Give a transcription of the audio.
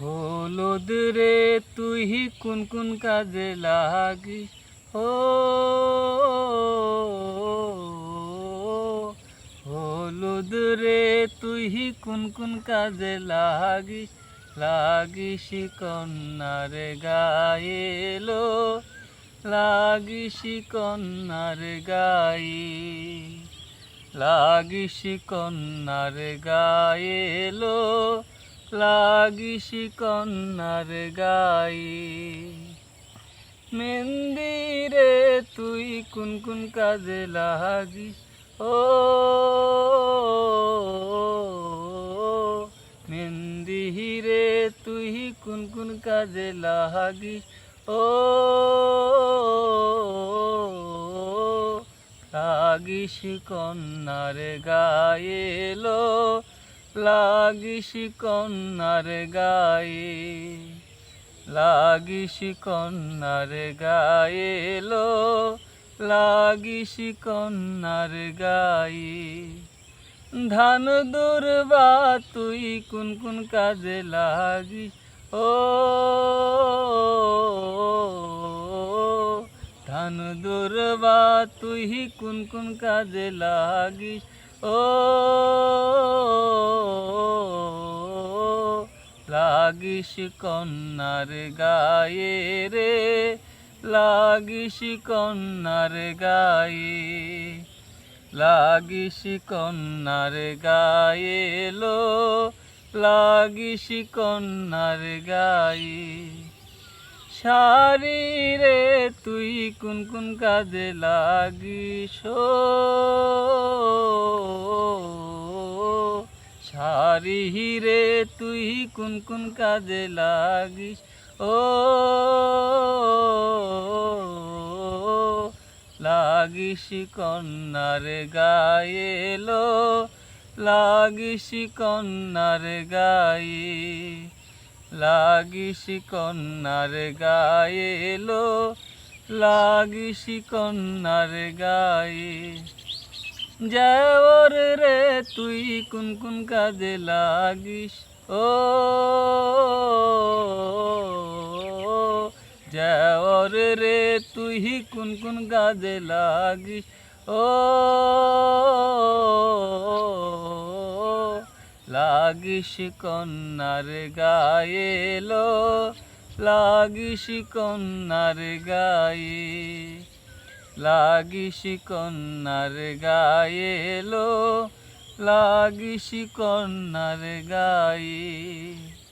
হলুদ রে, তুই কোন কোন কাজে লাগি? ও, হলুদ রে, তুই কোন কোন কাজে লাগি? লাগি লাগিস কন্যার গায়েলো লাগিস কন্যার গায়ে, লাগিস কন্যার গায়েলো লাগিস কন্যার গায়ে মেন্দিরে তুই কোন কোন কাজে লাগিস? ও, মেন্দিরে তুই কোন কোন কাজে লাগিস? ও, লাগিস কন্যার গায়েলো লাগিস কন্যার গায়ে, লাগিস কন্যার গায়েলো লাগিস কন্যার গায়ে। ধান দুর্বা তুই কোন কোন কাজে লাগি? ও, ধান দুর্বা তুই কোন কোন কাজে লাগিস ও লাগিস কন্যার গায়ে রে, লাগিস কন্যার গায়ে, লাগিস কন্যার গায়ে লো লাগিস কন্যার গায়ে। শারীরে তুই কোন কোন কাজে লাগিস? ও শারীরে তুই কোন কোন কাজে লাগিস? ও, লাগিস কন্যার গায়েলো লাগিস কন্যার গায়ে, লাগিস কন্যার গায়েলো লাগিস কন্যার গায়ে। যাওয়ার রে, তুই কোন কোন কাজে লাগিস? ও যাওয়ার রে, তুই কোন কোন কাজে লাগিস? ও, লাগিস কন্যার গায়েলো লাগিস কন্যার গায়ে। লাগিস কন্যার গায়েলো লাগিস কন্যার গায়ে।